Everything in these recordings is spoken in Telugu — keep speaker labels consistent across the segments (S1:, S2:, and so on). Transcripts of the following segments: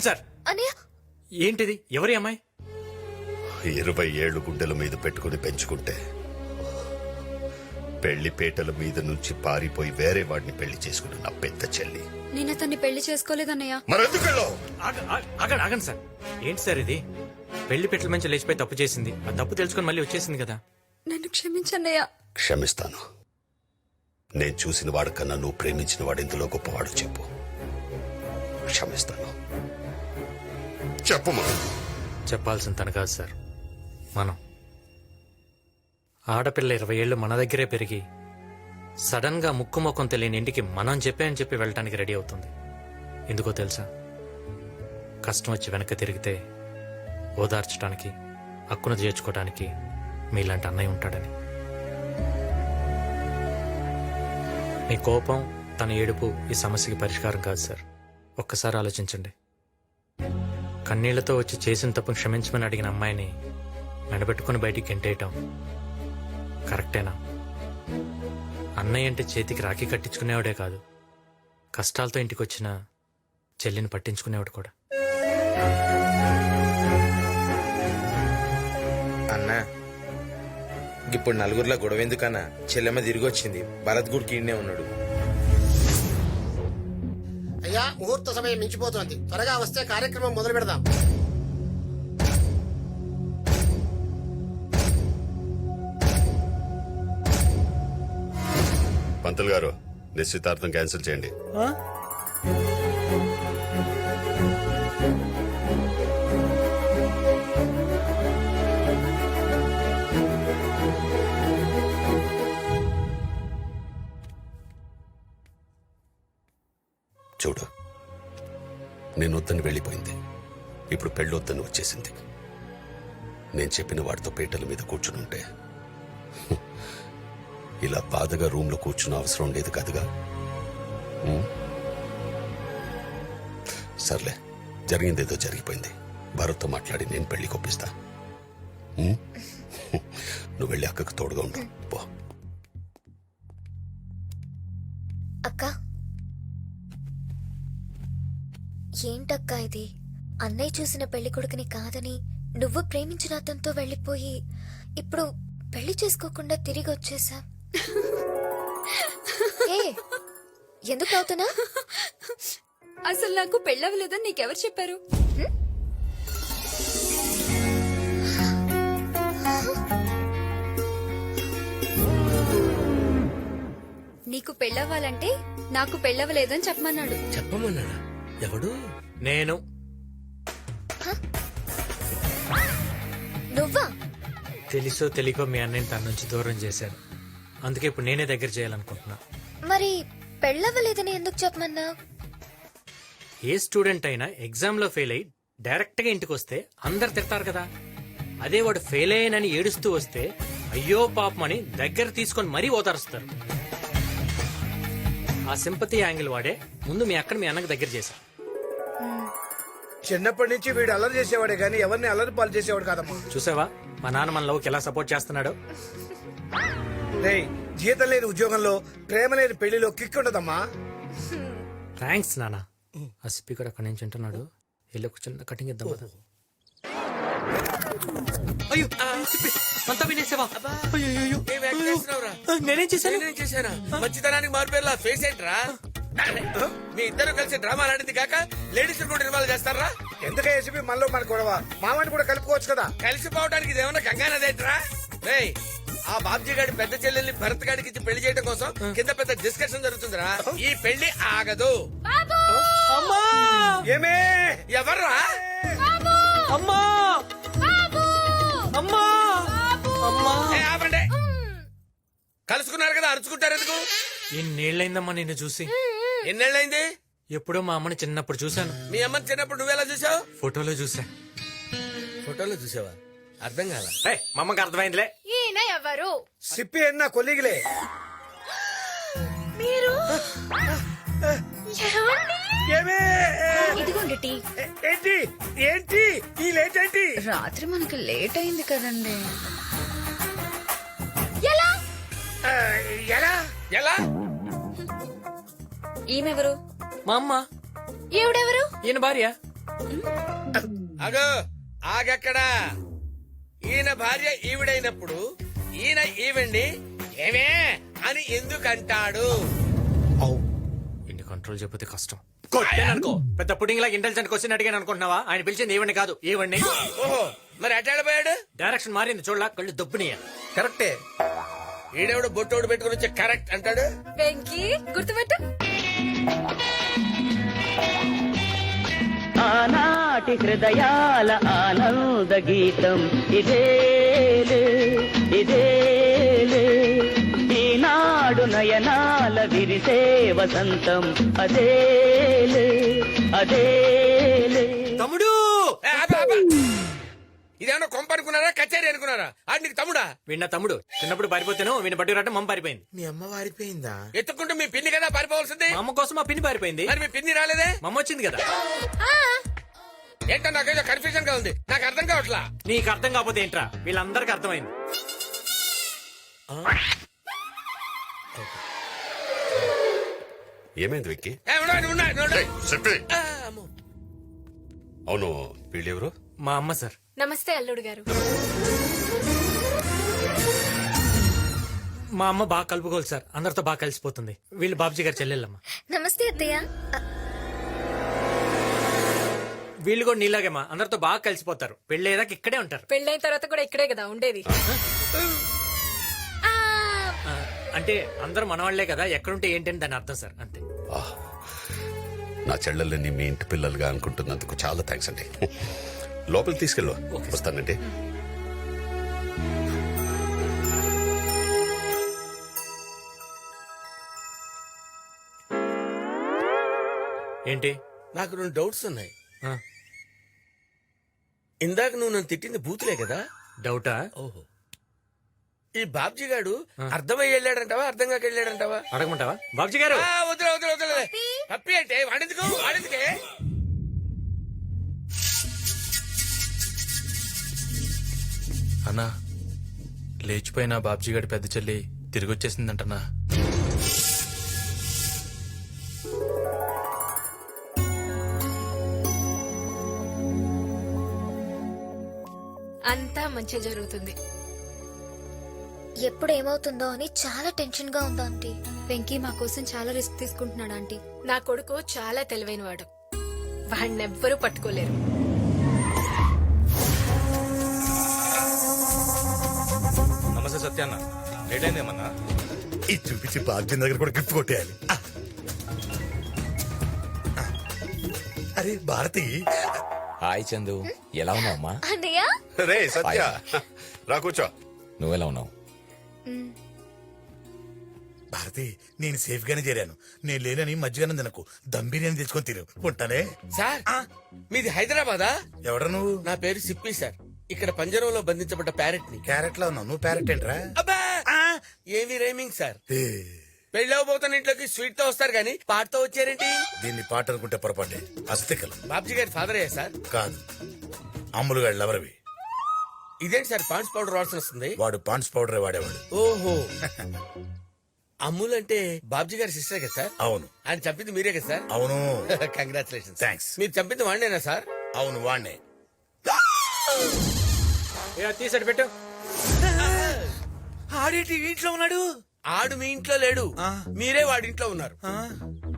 S1: ఆగండి సార్.
S2: అన్నయ్య
S1: ఏంటిది? ఎవరి అమ్మాయి?
S3: ఇరవై ఏళ్ళు గుండెల మీద పెట్టుకుని పెంచుకుంటే పెళ్ళి పీటల మీద నుంచి పారిపోయి వేరే వాడిని పెళ్ళి చేసుకుని నా పెద్ద చెల్లి.
S2: నేను అతన్ని పెళ్ళి చేసుకోలేదన్నయ్య.
S3: మరెందుకు వెళ్ళావు?
S1: ఆగ- ఆగ- ఆగండి ఆగండి సార్. ఏంటి సార్ ఇది? పెళ్ళి పెట్టల మంచి లేచిపోయి తప్పు చేసింది. ఆ తప్పు తెలుసుకొని మళ్ళీ వచ్చేసింది కదా.
S2: నన్ను క్షమించన్నయ్య.
S3: క్షమిస్తాను. నేను చూసిన వాడికన్నా నువ్వు ప్రేమించిన వాడు ఇందులో గొప్పవాడు చెప్పు. క్షమిస్తాను. చెప్పు
S1: చెప్పాల్సిన తన కాదు సార్. మనం. ఆడపిల్ల ఇరవై ఏళ్ళు మన దగ్గరే పెరిగి సడన్గా ముక్కు ముఖం తెలియని ఇంటికి మనం చెప్పే అని చెప్పి వెళ్ళటానికి రెడీ అవుతుంది. ఎందుకో తెలుసా? కష్టం వచ్చి వెనక తిరిగితే ఓదార్చడానికి హక్కును చేర్చుకోవడానికి మీలాంటి అన్నయ్య ఉంటాడని. మీ కోపం తన ఏడుపు ఈ సమస్యకి పరిష్కారం కాదు సార్. ఒక్కసారి ఆలోచించండి. కన్నీళ్ళతో వచ్చి చేసిన తప్పును క్షమించమని అడిగిన అమ్మాయిని మెడబెట్టుకుని బయటికి గెంటేయటం. కరెక్టేనా? అన్నయ్య అంటే చేతికి రాఖీ కట్టించుకునేవాడే కాదు. కష్టాలతో ఇంటికి వచ్చిన చెల్లిని పట్టించుకునేవాడు కూడా.
S4: అన్నా ఇప్పుడు నలుగురిలో గొడవ ఎందుకన్నా? చెల్లెమ్మ తిరిగి వచ్చింది భరత్ గుడికి ఈడనే ఉన్నాడు.
S5: అయ్యా ముహూర్త సమయం మించిపోతోంది త్వరగా వస్తే కార్యక్రమం మొదలు పెడదాం.
S3: పంతులు గారు నిశ్చితార్థం క్యాన్సిల్ చేయండి. నేను వద్దని వెళ్ళిపోయింది. ఇప్పుడు పెళ్ళొద్దని వచ్చేసింది. నేను చెప్పిన వాడితో పీటల మీద కూర్చుని ఉంటే ఇలా బాధగా రూమ్లో కూర్చున్న అవసరం లేదు కదగా? సర్లే జరిగిందేదో జరిగిపోయింది. భరత్తో మాట్లాడి నేను పెళ్ళి కొప్పిస్తా నువ్వు వెళ్ళి అక్కకు తోడుగా ఉండు. పో.
S2: అక్క? ఏంటక్క ఇది? అన్నయ్య చూసిన పెళ్ళి కొడుకుని కాదని నువ్వు ప్రేమించిన అతనితో వెళ్ళిపోయి ఇప్పుడు పెళ్ళి చేసుకోకుండా తిరిగి వచ్చేసా? ఎందుకు అవుతున్నా?
S6: అసలు నాకు పెళ్ళవలేదని నీకెవరు చెప్పారు? నీకు పెళ్ళవ్వాలంటే నాకు పెళ్ళవలేదని చెప్పమన్నాడు.
S4: చెప్పమన్నాడా? ఎవడు?
S1: నేను.
S2: నువ్వా?
S1: తెలుసో తెలియకో మీ అన్నయ్యని తన నుంచి దూరం చేశాను. అందుకే ఇప్పుడు నేనే దగ్గర చేయాలనుకుంటున్నా.
S2: మరి పెళ్ళవ్వలేదని ఎందుకు చెప్పమన్నా?
S1: ఏ స్టూడెంట్ అయినా ఎగ్జామ్లో ఫెయిల్ అయి డైరెక్ట్గా ఇంటికి వస్తే అందరు తిడతారు కదా. అదే వాడు ఫెయిల్ అయ్యానని ఏడుస్తూ వస్తే అయ్యో పాపమని దగ్గర తీసుకొని మరీ ఓదారుస్తారు. ఆ సింపతి యాంగిల్ వాడే. ముందు మీ అక్కడ మీ అన్నకు దగ్గర చేశా
S7: చిన్నప్పటి నుంచి వీడు అల్లరి చేసేవాడే గాని ఎవరిని అల్లరి పాలు చేసేవాడు కాదమ్మా.
S1: చూసావా? మా నాన్న మన లవ్కి ఎలా సపోర్ట్ చేస్తున్నాడు?
S7: జీతం లేని ఉద్యోగంలో ప్రేమ లేని పెళ్ళిలో కిక్ ఉండదమ్మా.
S1: థ్యాంక్స్ నాన్న. ఆ సిప్పి కూడా అక్కడి నుంచి ఉంటున్నాడు వెళ్ళి ఒక చిన్న కటింగ్ ఇద్దాం కదా అయ్యో సిప్పి అంతా వినేసావా? అయ్యో నేనేం చేశాను?
S4: నేనేం చేశానా? మంచితనానికి మారిపోయేలా ఫేస్ ఏంట్రా? మీ ఇద్దరు కలిసి డ్రామా ఆడింది కాక లేడీస్ కూడా ఇన్వాల్వ్ చేస్తారా?
S7: ఎందుకే ఏసీపీ మనలో మన గొడవ. మామని కూడా కలుపుకోవచ్చు కదా.
S4: కలిసిపోవడానికి ఇదేమన్నా గంగానదేంట్రా రేయ్ ఆ బాబ్జీ గారి పెద్ద చెల్లెల్ని భరత్ గారికి ఇచ్చి పెళ్ళి చేయడం కోసం కింద పెద్ద డిస్కషన్ జరుగుతుందిరా. ఈ పెళ్ళి ఆగదు.
S7: ఏమే?
S4: ఎవర్రా?
S1: అమ్మా! అమ్మా! అమ్మా!
S4: ఆపండి. కలుసుకున్నారు కదా అరుచుకుంటారు ఎందుకు?
S1: ఎన్నేళ్ళైందమ్మా నిన్ను చూసి.
S4: ఎన్నేళ్ళైంది?
S1: ఎప్పుడో మా అమ్మని చిన్నప్పుడు చూశాను.
S4: మీ అమ్మని చిన్నప్పుడు నువ్వెలా చూసావు
S1: ఫోటోలో చూసా
S4: ఫోటోలో చూసావా అర్థం కాల.
S1: ఏయ్, మా అమ్మకి అర్థమైందిలే.
S6: ఈయన ఎవరు?
S7: సిప్పి అన్న కొలిగిలే.
S6: మీరు?
S7: ఏమే?
S6: ఇదిగోండి టీ.
S7: ఏ- ఏంటి? ఏంటి? ఈ లేట్ ఏంటి?
S6: రాత్రి మనకి లేట్ అయింది కదండి.
S7: ఆ, ఎలా?
S4: ఎలా?
S6: ఈమెవరు?
S1: మా అమ్మ.
S6: ఈవిడెవరు?
S1: ఈయన భార్య.
S4: అగో ఆగక్కడా. ఈయన భార్య ఈవిడైనప్పుడు ఈయన ఈవిడ్ని ఏమే అని ఎందుకంటాడు?
S1: ఇన్ని కంట్రోల్ చెప్పితే కష్టం. అనుకో. పెద్ద పుడింగ్ లాగా ఇంటెలిజెంట్ క్వశ్చన్ అడిగాను అనుకుంటున్నావా? ఆయన పిలిచింది ఏవని కాదు ఏవండి
S4: ఓహో మరి అట్టాడిపోయాడు
S1: డైరెక్షన్ మారింది చూడలా కళ్ళు దొబ్బునియా.
S4: కరెక్టే ఈడెవడు బొట్టోడు పెట్టుకుని వచ్చి కరెక్ట్ అంటాడు?
S6: వెంకీ గుర్తుపెట్టు.
S8: ఆనాటి హృదయాల ఆనంద గీతం. ఇదేలే ఇదేలే ఈనాడు నయనాల విరిసే వసంతం. అదేలే అదేలే
S1: తమ్ముడు!
S4: ఇదేమన్నా కొంప అనుకున్నారా కచేరీ అనుకున్నారా? ఆడు నీకు తమ్ముడా?
S1: వీణ తమ్ముడు. చిన్నప్పుడు పారిపోతాను వీణ బట్టి రావటం మమ్మ పారిపోయింది.
S7: మీ అమ్మ వారిపోయిందా
S4: ఎత్తుకుంటూ మీ పిన్ని కదా పారిపోవాల్సింది?
S1: మా అమ్మ కోసం మా పిన్ని పారిపోయింది.
S4: మరి మీ పిన్ని రాలేదే?
S1: మా అమ్మ వచ్చింది కదా.
S4: ఏంటో నాకేదో కన్ఫ్యూజన్గా ఉంది. నాకు అర్థం కావట్లా?
S1: నీకు అర్థం కాకపోతే ఏంట్రా? వీళ్ళందరికీ అర్థమైంది.
S3: ఏమైంది వెక్కి?
S4: ఏ.
S3: చెప్పి
S4: ఆ, అమ్మో.
S3: అవును వీళ్ళెవరు?
S1: మా అమ్మ సార్.
S6: నమస్తే అల్లుడు గారు.
S1: మా అమ్మ బాగా కలుపుకోవాలి సార్. అందరితో బాగా కలిసిపోతుంది. వీళ్ళు బాబుజీ గారు చెల్లెళ్ళమ్మ.
S2: నమస్తే అత్తయ్య.
S1: వీళ్ళు కూడా నీలాగేమా అందరితో బాగా కలిసిపోతారు. పెళ్ళేదాకా ఇక్కడే ఉంటారు.
S6: పెళ్ళైన తర్వాత కూడా ఇక్కడే కదా ఉండేది.
S1: ఆ, అంటే అందరూ మనవాళ్ళే కదా. ఎక్కడుంటే ఏంటని దాని అర్థం సార్. అంతే.
S3: ఆహ్. నా చెల్లెల్ని మీ ఇంటి పిల్లలుగా అనుకుంటున్నందుకు చాలా థ్యాంక్స్ అండి. లోపలికి తీసుకెళ్ళు. వస్తానండి.
S1: ఏంటి?
S4: నాకు రెండు డౌట్స్ ఉన్నాయి.
S1: ఆ,
S4: ఇందాక నువ్వు నన్ను తిట్టింది బూతులే కదా?
S1: డౌటా?
S4: ఓహో. ఈ బాబ్జీ గాడు అర్థమై వెళ్ళాడంటావా? అర్థం కాక వెళ్ళాడంటావా?
S1: అడగమంటావా? బాబుజీ గారు!
S4: ఆ, వదిలే వదిలే వదిలే. పప్పి అంటే వాడెందుకు? వాడెందుకే?
S9: అన్నా లేచిపోయిన బాబ్జీ గడి పెద్ద చెల్లి తిరిగి వచ్చేసిందంటనా
S6: అంతా మంచి జరుగుతుంది.
S2: ఎప్పుడు ఏమవుతుందో అని చాలా టెన్షన్గా ఉంది ఆంటీ?
S6: వెంకీ మా కోసం చాలా రిస్క్ తీసుకుంటున్నాడు ఆంటీ. నా కొడుకు చాలా తెలివైన వాడు వాడినెవ్వరూ పట్టుకోలేరు.
S9: నమస్తే సత్యాన్న లేట్ అయిందేమన్నా
S10: ఇది చూపించి బాబ్జీ దగ్గర కూడా గిఫ్ట్ కొట్టేయాలి. ఆ. ఆ. అరే భారతి.
S11: హాయ్ చందు. ఎలా ఉన్నావు అమ్మా?
S2: అన్నయ్య?
S3: రే సత్య. రా కూర్చో.
S11: నువ్వెలా ఉన్నావు?
S10: భారతి నేను సేఫ్ గానే చేరాను. నేను లేనని మధ్యగానే తినకు. దమ్ బిర్యానీ తెచ్చుకొని తిను. ఉంటానే?
S4: సార్ మీది హైదరాబాదా?
S10: ఎవడ నువ్వు?
S4: నా పేరు సిప్పి సార్. ఇక్కడ పంజరంలో బంధించబడ్డ
S10: ప్యారెట్ని. క్యారెట్లో ఉన్నావు? నువ్వు ప్యారెట్ ఏంట్రా?
S4: అబ్బా! ఏమి రైమింగ్ సార్
S10: ఏ,
S4: పెళ్ళవబోతున్న ఇంట్లోకి స్వీట్తో వస్తారు గానీ పాటతో వచ్చారేంటి?
S10: దీన్ని పాట అనుకుంటే పొరపాటే. అస్థికలు
S4: బాబ్జీ గారి ఫాదర్ అయ్యా సార్
S10: కాదు. అమ్ములు గాళ్ళు ఎవరివి
S4: ఇదేంటి సార్ పాండ్స్ పౌడర్ వాసన వస్తుంది?
S10: వాడు పాండ్స్ పౌడరే వాడేవాడు.
S4: ఓహో. అమ్ముల్ అంటే బాబ్జీ గారి సిస్టర్ కదా సార్
S10: అవును.
S4: ఆయన చంపింది మీరే కదా సార్
S10: అవును.
S4: Congratulation
S10: Thanks.
S4: మీరు చంపింది వాడినేనా సార్
S10: అవును వాణ్ణే
S1: తీసాడు పెట్టు.
S7: ఆడేటి ఇంట్లో ఉన్నాడు?
S4: ఆడు మీ ఇంట్లో లేడు. మీరే వాడి ఇంట్లో ఉన్నారు.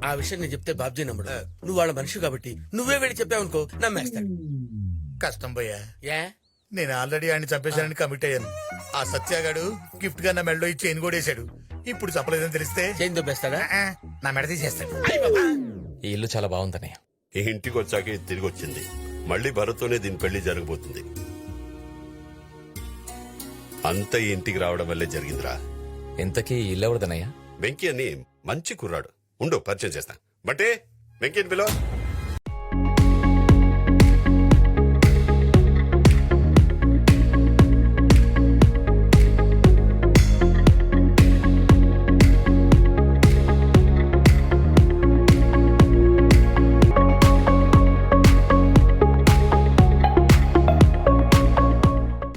S4: ఆ. విషయం నేను చెప్తే బాబ్జీ నమ్మడు. నువ్వు వాళ్ళ మనిషి కాబట్టి నువ్వే వెళ్ళి చెప్పావనుకో నమ్మేస్తాడు.
S10: కష్టం పోయా
S4: ఏ?
S10: నేను ఆల్రెడీ ఆయన చంపేశానని కమిట్ అయ్యాను. ఆ సత్యాగాడు గిఫ్ట్గా నా మెడలో ఇచ్చి చైన్ కూడా వేశాడు ఇప్పుడు చెప్పలేదని తెలిస్తే
S4: చేయి దొబ్బేస్తాడా?
S10: ఆ, నా మెడ తీసేస్తాడు.
S11: ఈ ఇల్లు చాలా బాగుందన్నయ్య.
S3: ఈ ఇంటికి వచ్చాక తిరిగి వచ్చింది మళ్ళీ భరత్తోనే దీని పెళ్ళి జరగబోతుంది. అంత ఇంటికి రావడం వల్లే జరిగిందిరా.
S11: ఇంతకీ ఈ ఇల్లు ఎవరిదన్నయ్య
S3: వెంకీ అని మంచి కుర్రాడు. ఉండు పరిచయం చేస్తా. బట్టే వెంకీ పిలో